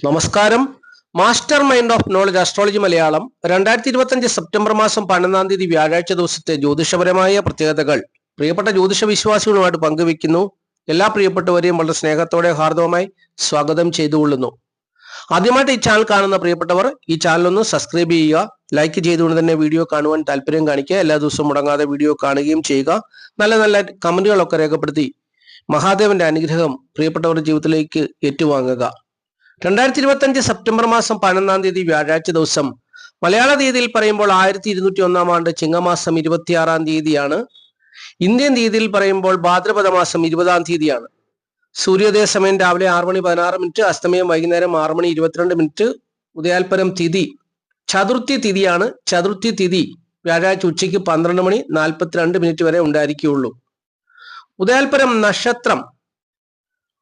നമസ്കാരം. Master mind of knowledge astrology Malayalam രണ്ടായിരത്തി ഇരുപത്തഞ്ച് സെപ്റ്റംബർ മാസം പതിനൊന്നാം തീയതി വ്യാഴാഴ്ച ദിവസത്തെ ജ്യോതിഷപരമായ പ്രത്യേകതകൾ. പ്രിയപ്പെട്ട ജ്യോതിഷ വിശ്വാസികളുമായിട്ട് പങ്കുവെക്കുന്നു എല്ലാ പ്രിയപ്പെട്ടവരെയും വളരെ സ്നേഹത്തോടെ ഹാർദവമായി സ്വാഗതം ചെയ്തുകൊള്ളുന്നു. ആദ്യമായിട്ട് ഈ ചാനൽ കാണുന്ന പ്രിയപ്പെട്ടവർ ഈ ചാനൽ ഒന്ന് സബ്സ്ക്രൈബ് ചെയ്യുക ലൈക്ക് ചെയ്തുകൊണ്ട് തന്നെ വീഡിയോ കാണുവാൻ താല്പര്യം കാണിക്കുക എല്ലാ ദിവസവും മുടങ്ങാതെ വീഡിയോ കാണുകയും ചെയ്യുക നല്ല നല്ല കമന്റുകളൊക്കെ രേഖപ്പെടുത്തി മഹാദേവന്റെ അനുഗ്രഹം പ്രിയപ്പെട്ടവരുടെ ജീവിതത്തിലേക്ക് ഏറ്റുവാങ്ങുക. രണ്ടായിരത്തി ഇരുപത്തി അഞ്ച് സെപ്റ്റംബർ മാസം പതിനൊന്നാം തീയതി വ്യാഴാഴ്ച ദിവസം മലയാള തീയതിയിൽ പറയുമ്പോൾ ആയിരത്തി ഇരുന്നൂറ്റി ഒന്നാം ആണ്ട് ചിങ്ങമാസം ഇരുപത്തിയാറാം തീയതിയാണ്. ഇന്ത്യൻ തീയതിയിൽ പറയുമ്പോൾ ഭാദ്രപദ മാസം ഇരുപതാം തീയതിയാണ്. സൂര്യോദയ സമയം രാവിലെ ആറ് മണി പതിനാറ് മിനിറ്റ് അസ്തമയം വൈകുന്നേരം ആറ് മണി ഇരുപത്തിരണ്ട് മിനിറ്റ് ഉദയാൽപരം തിഥി ചതുർത്ഥി തിഥിയാണ്. ചതുർത്ഥി തിഥി വ്യാഴാഴ്ച ഉച്ചയ്ക്ക് പന്ത്രണ്ട് മണി നാൽപ്പത്തിരണ്ട് മിനിറ്റ് വരെ ഉണ്ടായിരിക്കുകയുള്ളൂ. ഉദയാൽപരം നക്ഷത്രം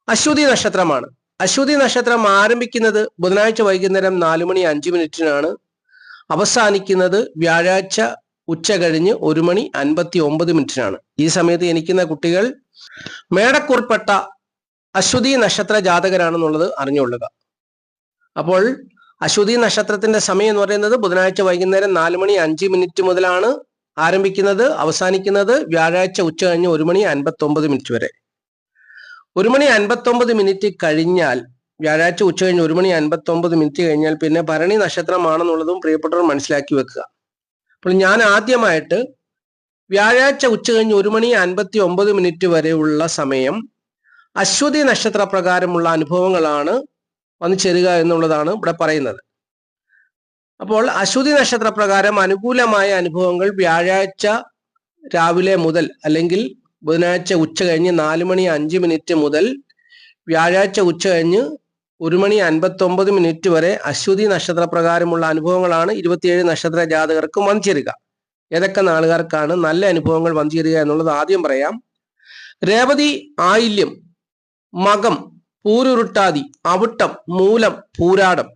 അശ്വതി നക്ഷത്രമാണ്. അശ്വതി നക്ഷത്രം ആരംഭിക്കുന്നത് ബുധനാഴ്ച വൈകുന്നേരം നാലു മണി അഞ്ച് മിനിറ്റിനാണ്. അവസാനിക്കുന്നത് വ്യാഴാഴ്ച ഉച്ച കഴിഞ്ഞ് ഒരു മണി അൻപത്തി ഒമ്പത് മിനിറ്റിനാണ്. ഈ സമയത്ത് ജനിക്കുന്ന കുട്ടികൾ മേടക്കുറിപ്പെട്ട അശ്വതി നക്ഷത്ര ജാതകരാണെന്നുള്ളത് അറിഞ്ഞുകൊള്ളുക. അപ്പോൾ അശ്വതി നക്ഷത്രത്തിന്റെ സമയം എന്ന് പറയുന്നത് ബുധനാഴ്ച വൈകുന്നേരം നാല് മണി അഞ്ച് മിനിറ്റ് മുതലാണ് ആരംഭിക്കുന്നത്. അവസാനിക്കുന്നത് വ്യാഴാഴ്ച ഉച്ച കഴിഞ്ഞ് ഒരു മണി അൻപത്തി ഒമ്പത് മിനിറ്റ് വരെ. ഒരു മണി അൻപത്തൊമ്പത് മിനിറ്റ് കഴിഞ്ഞാൽ വ്യാഴാഴ്ച ഉച്ച കഴിഞ്ഞ് ഒരു മണി അൻപത്തൊമ്പത് മിനിറ്റ് കഴിഞ്ഞാൽ പിന്നെ ഭരണി നക്ഷത്രമാണെന്നുള്ളതും പ്രിയപ്പെട്ടവർ മനസ്സിലാക്കി വെക്കുക. അപ്പോൾ ഞാൻ ആദ്യമായിട്ട് വ്യാഴാഴ്ച ഉച്ച കഴിഞ്ഞ് ഒരു മണി അൻപത്തി ഒമ്പത് മിനിറ്റ് വരെയുള്ള സമയം അശ്വതി നക്ഷത്ര പ്രകാരമുള്ള അനുഭവങ്ങളാണ് വന്നു ചേരുക എന്നുള്ളതാണ് ഇവിടെ പറയുന്നത്. അപ്പോൾ അശ്വതി നക്ഷത്ര പ്രകാരം അനുകൂലമായ അനുഭവങ്ങൾ വ്യാഴാഴ്ച രാവിലെ മുതൽ അല്ലെങ്കിൽ ബുധനാഴ്ച ഉച്ച കഴിഞ്ഞ് നാല് മണി അഞ്ച് മിനിറ്റ് മുതൽ വ്യാഴാഴ്ച ഉച്ച കഴിഞ്ഞ് ഒരു മണി അൻപത്തി ഒമ്പത് മിനിറ്റ് വരെ അശ്വതി നക്ഷത്ര പ്രകാരമുള്ള അനുഭവങ്ങളാണ് ഇരുപത്തിയേഴ് നക്ഷത്ര ജാതകർക്ക് വന്നുചേരുക ഏതൊക്കെ നാളുകാർക്കാണ് നല്ല അനുഭവങ്ങൾ വന്നുചേരുക എന്നുള്ളത് ആദ്യം പറയാം. രേവതി ആയില്യം മകം പൂരുരുട്ടാതി അവിട്ടം മൂലം പൂരാടം.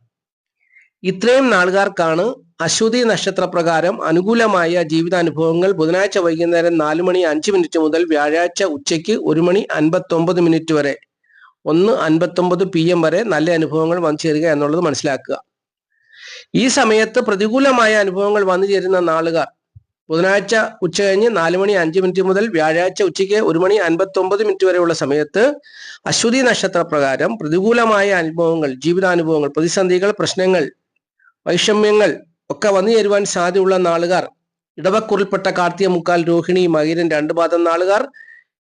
ഇത്രയും നാളുകാർക്കാണ് അശ്വതി നക്ഷത്രപ്രകാരം അനുകൂലമായ ജീവിതാനുഭവങ്ങൾ ബുധനാഴ്ച വൈകുന്നേരം നാല് മണി അഞ്ച് മിനിറ്റ് മുതൽ വ്യാഴാഴ്ച ഉച്ചയ്ക്ക് ഒരു മണി അൻപത്തൊമ്പത് മിനിറ്റ് വരെ. ഒന്ന് അൻപത്തൊമ്പത് പി എം വരെ നല്ല അനുഭവങ്ങൾ വന്നു ചേരുക എന്നുള്ളത് മനസ്സിലാക്കുക. ഈ സമയത്ത് പ്രതികൂലമായ അനുഭവങ്ങൾ വന്നു ചേരുന്ന നാളുകാർ ബുധനാഴ്ച ഉച്ച കഴിഞ്ഞ് നാല് മണി അഞ്ച് മിനിറ്റ് മുതൽ വ്യാഴാഴ്ച ഉച്ചയ്ക്ക് ഒരു മണി അൻപത്തൊമ്പത് മിനിറ്റ് വരെയുള്ള സമയത്ത് അശ്വതി നക്ഷത്രപ്രകാരം പ്രതികൂലമായ അനുഭവങ്ങൾ ജീവിതാനുഭവങ്ങൾ പ്രതിസന്ധികൾ പ്രശ്നങ്ങൾ വൈഷമ്യങ്ങൾ ഒക്കെ വന്നു ചേരുവാൻ സാധ്യതയുള്ള നാളുകാർ. ഇടവക്കുറിൽപ്പെട്ട കാർത്തിക മുക്കാൽ രോഹിണി മകിരൻ രണ്ട് പാദം നാളുകാർ.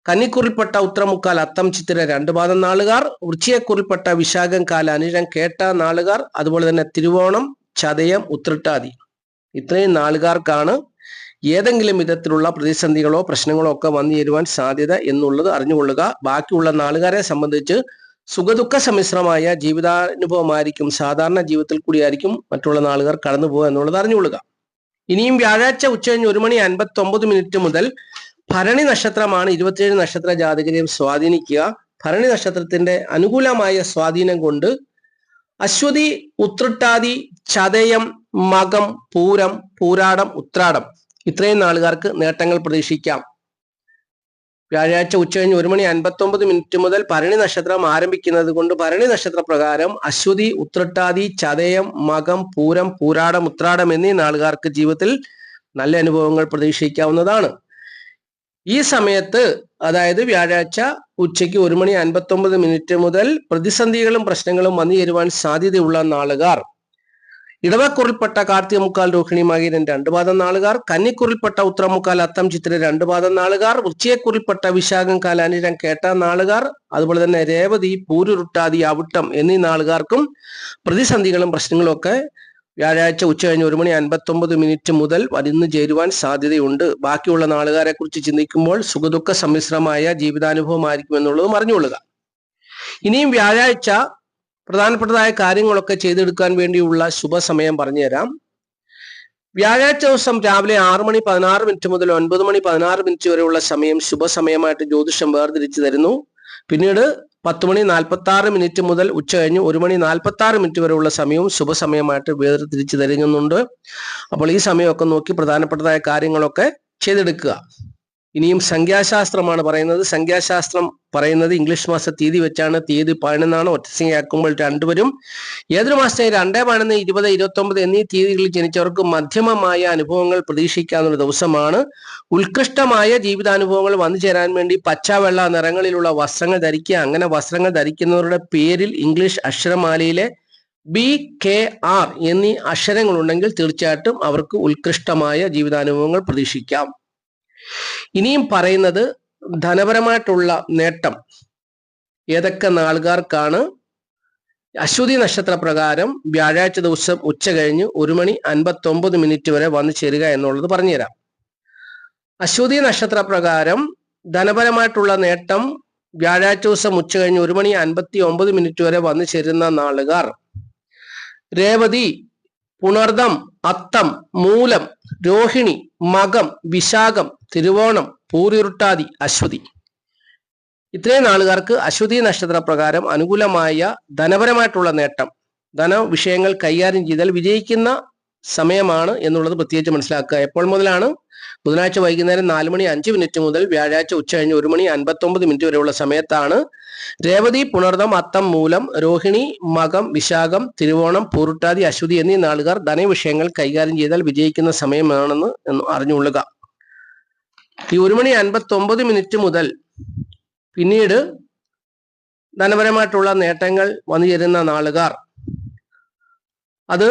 കന്നിക്കുറിൽപ്പെട്ട ഉത്തരമുക്കാൽ അത്തം ചിത്തിര രണ്ട് പാദം നാളുകാർ. വൃശ്ചിയക്കുറിൽപ്പെട്ട വിശാഖം കാല അനിഴം കേട്ട നാളുകാർ. അതുപോലെ തന്നെ തിരുവോണം ചതയം ഉത്രട്ടാതി. ഇത്രയും നാളുകാർക്കാണ് ഏതെങ്കിലും വിധത്തിലുള്ള പ്രതിസന്ധികളോ പ്രശ്നങ്ങളോ ഒക്കെ വന്നു ചേരുവാൻ സാധ്യത എന്നുള്ളത് അറിഞ്ഞുകൊള്ളുക. ബാക്കിയുള്ള നാളുകാരെ സംബന്ധിച്ച് സുഖദുഃഖ സമ്മിശ്രമായ ജീവിതാനുഭവമായിരിക്കും സാധാരണ ജീവിതത്തിൽ കൂടിയായിരിക്കും മറ്റുള്ള നാളുകാർ കടന്നു പോകുക എന്നുള്ളത് അറിഞ്ഞുകൊള്ളുക. ഇനിയും വ്യാഴാഴ്ച ഉച്ചകഴിഞ്ഞ് ഒരു മണി അൻപത്തി ഒമ്പത് മിനിറ്റ് മുതൽ ഭരണി നക്ഷത്രമാണ് ഇരുപത്തിയേഴ് നക്ഷത്ര ജാതകരെയും സ്വാധീനിക്കുക. ഭരണി നക്ഷത്രത്തിന്റെ അനുകൂലമായ സ്വാധീനം കൊണ്ട് അശ്വതി ഉത്രട്ടാതി ചതയം മകം പൂരം പൂരാടം ഉത്രാടം ഇത്രയും നാളുകാർക്ക് നേട്ടങ്ങൾ പ്രതീക്ഷിക്കാം. വ്യാഴാഴ്ച ഉച്ചകഴിഞ്ഞ് ഒരു മണി അൻപത്തൊമ്പത് മിനിറ്റ് മുതൽ ഭരണി നക്ഷത്രം ആരംഭിക്കുന്നത് കൊണ്ട് ഭരണി നക്ഷത്ര പ്രകാരം അശ്വതി ഉത്രട്ടാതി ചതയം മകം പൂരം പൂരാടം ഉത്രാടം എന്നീ നാളുകാർക്ക് ജീവിതത്തിൽ നല്ല അനുഭവങ്ങൾ പ്രതീക്ഷിക്കാവുന്നതാണ്. ഈ സമയത്ത് അതായത് വ്യാഴാഴ്ച ഉച്ചയ്ക്ക് ഒരു മണി അൻപത്തൊമ്പത് മിനിറ്റ് മുതൽ പ്രതിസന്ധികളും പ്രശ്നങ്ങളും വന്നു ചേരുവാൻ സാധ്യതയുള്ള നാളുകാർ. ഇടവക്കുറിൽപ്പെട്ട കാർത്തിക മുക്കാൽ രോഹിണി മകീരൻ രണ്ട് പാദം നാളുകാർ കന്നിക്കുറിൽപ്പെട്ട ഉത്തരമുക്കാൽ അത്തം ചിത്ര രണ്ട് പാദം നാളുകാർ ഉച്ചയെക്കുറിൽപ്പെട്ട വിശാഖം കാലാനിരം കേട്ട നാളുകാർ അതുപോലെ തന്നെ രേവതി പൂരുരുട്ടാതി അവിട്ടം എന്നീ നാളുകാർക്കും പ്രതിസന്ധികളും പ്രശ്നങ്ങളും ഒക്കെ വ്യാഴാഴ്ച ഉച്ച കഴിഞ്ഞ് ഒരു മണി അൻപത്തൊമ്പത് മിനിറ്റ് മുതൽ വരുന്ന് ചേരുവാൻ സാധ്യതയുണ്ട്. ബാക്കിയുള്ള നാളുകാരെ കുറിച്ച് ചിന്തിക്കുമ്പോൾ സുഖദുഃഖ സമ്മിശ്രമായ ജീവിതാനുഭവമായിരിക്കും എന്നുള്ളതും അറിഞ്ഞുകൊള്ളുക ഇനിയും വ്യാഴാഴ്ച പ്രധാനപ്പെട്ടതായ കാര്യങ്ങളൊക്കെ ചെയ്തെടുക്കാൻ വേണ്ടിയുള്ള ശുഭസമയം പറഞ്ഞുതരാം. വ്യാഴാഴ്ച ദിവസം രാവിലെ ആറ് മണി പതിനാറ് മിനിറ്റ് മുതൽ ഒൻപത് മണി പതിനാറ് മിനിറ്റ് വരെയുള്ള സമയം ശുഭസമയമായിട്ട് ജ്യോതിഷം വേർതിരിച്ചു തരുന്നു. പിന്നീട് പത്ത് മണി നാൽപ്പത്തി ആറ് മിനിറ്റ് മുതൽ ഉച്ച കഴിഞ്ഞ് ഒരു മണി നാൽപ്പത്തി ആറ് മിനിറ്റ് വരെയുള്ള സമയവും ശുഭസമയമായിട്ട് വേർതിരിച്ചു തരുന്നുണ്ട്. അപ്പോൾ ഈ സമയമൊക്കെ നോക്കി പ്രധാനപ്പെട്ടതായ കാര്യങ്ങളൊക്കെ ചെയ്തെടുക്കുക. ഇനിയും സംഖ്യാശാസ്ത്രമാണ് പറയുന്നത്. സംഖ്യാശാസ്ത്രം പറയുന്നത് ഇംഗ്ലീഷ് മാസ തീയതി വെച്ചാണ് തീയതി പതിനൊന്നാണ്. ഒറ്റസംഖ്യയാക്കുമ്പോൾ രണ്ടുപേരും ഏതൊരു മാസത്തെ രണ്ടേ പതിനൊന്ന് ഇരുപത് ഇരുപത്തി ഒമ്പത് എന്നീ തീയതികളിൽ ജനിച്ചവർക്ക് മധ്യമമായ അനുഭവങ്ങൾ പ്രതീക്ഷിക്കാവുന്ന ദിവസമാണ്. ഉത്കൃഷ്ടമായ ജീവിതാനുഭവങ്ങൾ വന്നു ചേരാൻ വേണ്ടി പച്ചവെള്ള നിറങ്ങളിലുള്ള വസ്ത്രങ്ങൾ ധരിക്കുക. അങ്ങനെ വസ്ത്രങ്ങൾ ധരിക്കുന്നവരുടെ പേരിൽ ഇംഗ്ലീഷ് അക്ഷരമാലയിലെ ബി കെ ആർ എന്നീ അക്ഷരങ്ങളുണ്ടെങ്കിൽ തീർച്ചയായിട്ടും അവർക്ക് ഉത്കൃഷ്ടമായ ജീവിതാനുഭവങ്ങൾ പ്രതീക്ഷിക്കാം. ഇനിയും പറയുന്നത് ധനപരമായിട്ടുള്ള നേട്ടം ഏതൊക്കെ നാളുകാർക്കാണ്? അശ്വതി നക്ഷത്ര പ്രകാരം വ്യാഴാഴ്ച ദിവസം ഉച്ച കഴിഞ്ഞ് ഒരു മണി അൻപത്തി ഒമ്പത് മിനിറ്റ് വരെ വന്നു ചേരുക എന്നുള്ളത് പറഞ്ഞുതരാം. അശ്വതി നക്ഷത്ര പ്രകാരം ധനപരമായിട്ടുള്ള നേട്ടം വ്യാഴാഴ്ച ദിവസം ഉച്ച കഴിഞ്ഞ് ഒരു മണി അൻപത്തി ഒമ്പത് മിനിറ്റ് വരെ വന്നു ചേരുന്ന നാളുകാർ. രേവതി പുണർദം അത്തം മൂലം രോഹിണി മകം വിശാഖം തിരുവോണം പൂരിരുട്ടാതി അശ്വതി. ഇത്രയും നാളുകാർക്ക് അശ്വതി നക്ഷത്ര പ്രകാരം അനുകൂലമായ ധനപരമായിട്ടുള്ള നേട്ടം ധന വിഷയങ്ങൾ കൈകാര്യം ചെയ്താൽ വിജയിക്കുന്ന സമയമാണ് എന്നുള്ളത് പ്രത്യേകിച്ച് മനസ്സിലാക്കുക. എപ്പോൾ മുതലാണ്? ബുധനാഴ്ച വൈകുന്നേരം നാല് മണി അഞ്ച് മിനിറ്റ് മുതൽ വ്യാഴാഴ്ച ഉച്ച കഴിഞ്ഞ് ഒരു മണി അൻപത്തി ഒമ്പത് മിനിറ്റ് വരെയുള്ള സമയത്താണ് രേവതി പുണർദം അത്തം മൂലം രോഹിണി മകം വിശാഖം തിരുവോണം പൂരുട്ടാതി അശ്വതി എന്നീ നാളുകാർ ധനവിഷയങ്ങൾ കൈകാര്യം ചെയ്താൽ വിജയിക്കുന്ന സമയമാണെന്ന് അറിഞ്ഞുകൊള്ളുക. ഈ ഒരു മണി അൻപത്തി ഒമ്പത് മിനിറ്റ് മുതൽ പിന്നീട് ധനപരമായിട്ടുള്ള നേട്ടങ്ങൾ വന്നു ചേരുന്ന നാളുകാർ അത്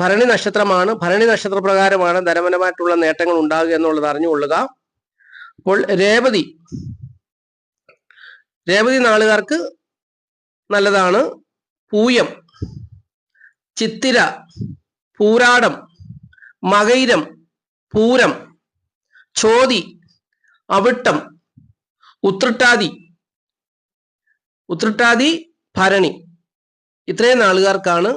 ഭരണി നക്ഷത്രമാണ്. ഭരണി നക്ഷത്ര പ്രകാരമാണ് ധനപരമായിട്ടുള്ള നേട്ടങ്ങൾ ഉണ്ടാകുക എന്നുള്ളത് അറിഞ്ഞുകൊള്ളുക. അപ്പോൾ രേവതി. രേവതി നാളുകാർക്ക് നല്ലതാണ്. പൂയം. ചിത്തിര. പൂരാടം. മകൈരം. പൂരം. ചോതി. അവിട്ടം. ഉത്രട്ടാതി. ഉത്രട്ടാതി ഭരണി. ഇത്രയും നാളുകാർക്കാണ്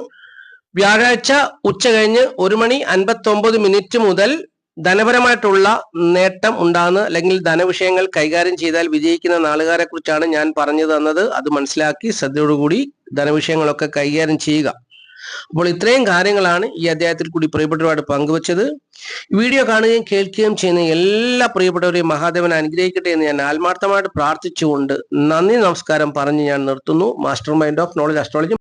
വ്യാഴാഴ്ച ഉച്ച കഴിഞ്ഞ് ഒരു മണി അൻപത്തി ഒമ്പത് മിനിറ്റ് മുതൽ ധനപരമായിട്ടുള്ള നേട്ടം ഉണ്ടാകുന്ന അല്ലെങ്കിൽ ധനവിഷയങ്ങൾ കൈകാര്യം ചെയ്താൽ വിജയിക്കുന്ന നാളുകാരെ കുറിച്ചാണ് ഞാൻ പറഞ്ഞു തന്നത്. അത് മനസ്സിലാക്കി ശ്രദ്ധയോടുകൂടി ധനവിഷയങ്ങളൊക്കെ കൈകാര്യം ചെയ്യുക. അപ്പോൾ ഇത്രയും കാര്യങ്ങളാണ് ഈ അധ്യായത്തിൽ കൂടി പ്രിയപ്പെട്ടവരോട് പങ്കുവച്ചത്. വീഡിയോ കാണുകയും കേൾക്കുകയും ചെയ്യുന്ന എല്ലാ പ്രിയപ്പെട്ടവരെയും മഹാദേവൻ അനുഗ്രഹിക്കട്ടെ എന്ന് ഞാൻ ആത്മാർത്ഥമായിട്ട് പ്രാർത്ഥിച്ചുകൊണ്ട് നന്ദി നമസ്കാരം പറഞ്ഞ് ഞാൻ നിർത്തുന്നു. Master mind of knowledge astrology